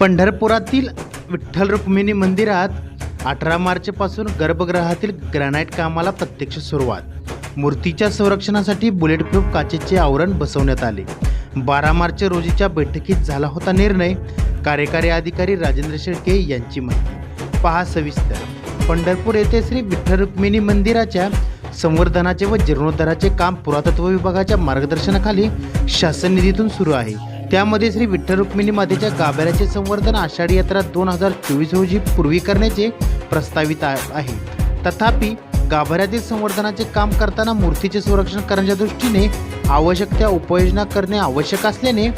पंढरपुरातील विठ्ठल रुक्मिणी मंदिरात अठरा मार्चपासून गर्भगृहातील ग्रॅनाईट कामाला प्रत्यक्ष सुरुवात. मूर्तीच्या संरक्षणासाठी बुलेट प्रूफ काचेचे आवरण बसवण्यात आले. बारा मार्च रोजीच्या बैठकीत झाला होता निर्णय कार्यकारी अधिकारी राजेंद्र शेळके यांची माहिती. पहा सविस्तर. पंढरपूर येथे श्री विठ्ठल रुक्मिणी मंदिराच्या संवर्धनाचे व जीर्णोद्धाराचे काम पुरातत्व विभागाच्या मार्गदर्शनाखाली शासन निधीतून सुरू आहे. त्यामध्ये श्री विठ्ठल रुक्मिणी मातेच्या गाभाऱ्याचे संवर्धन आषाढी यात्रा दोन हजार चोवीस रोजी पूर्वी करण्याचे प्रस्तावित आ- आहे. तथापि गाभाऱ्यातील संवर्धनाचे काम करताना मूर्तीचे संरक्षण करण्याच्या दृष्टीने आवश्यक त्या उपाययोजना करणे आवश्यक असल्याने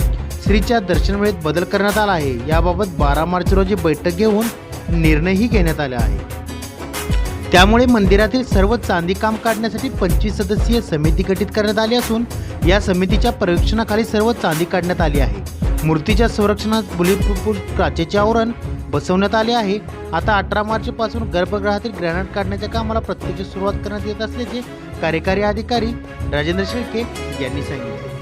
श्रीच्या दर्शन वेळेत बदल करण्यात आला आहे. याबाबत बारा मार्च रोजी बैठक घेऊन निर्णयही घेण्यात आला आहे. त्यामुळे मंदिरातील सर्व चांदी काम काढण्यासाठी पंचवीस सदस्यीय समिती गठीत करण्यात आली असून या समितीच्या पर्यवेक्षणाखाली सर्व चांदी काढण्यात आली आहे. मूर्तीच्या संरक्षणात बुलीपूर काचेचे आवरण बसवण्यात आले आहे. आता अठरा मार्चपासून गर्भगृहातील ग्रॅनाइट काढण्याच्या कामाला प्रत्यक्ष सुरुवात करण्यात येत असल्याचे कार्यकारी अधिकारी राजेंद्र शेळके यांनी सांगितले.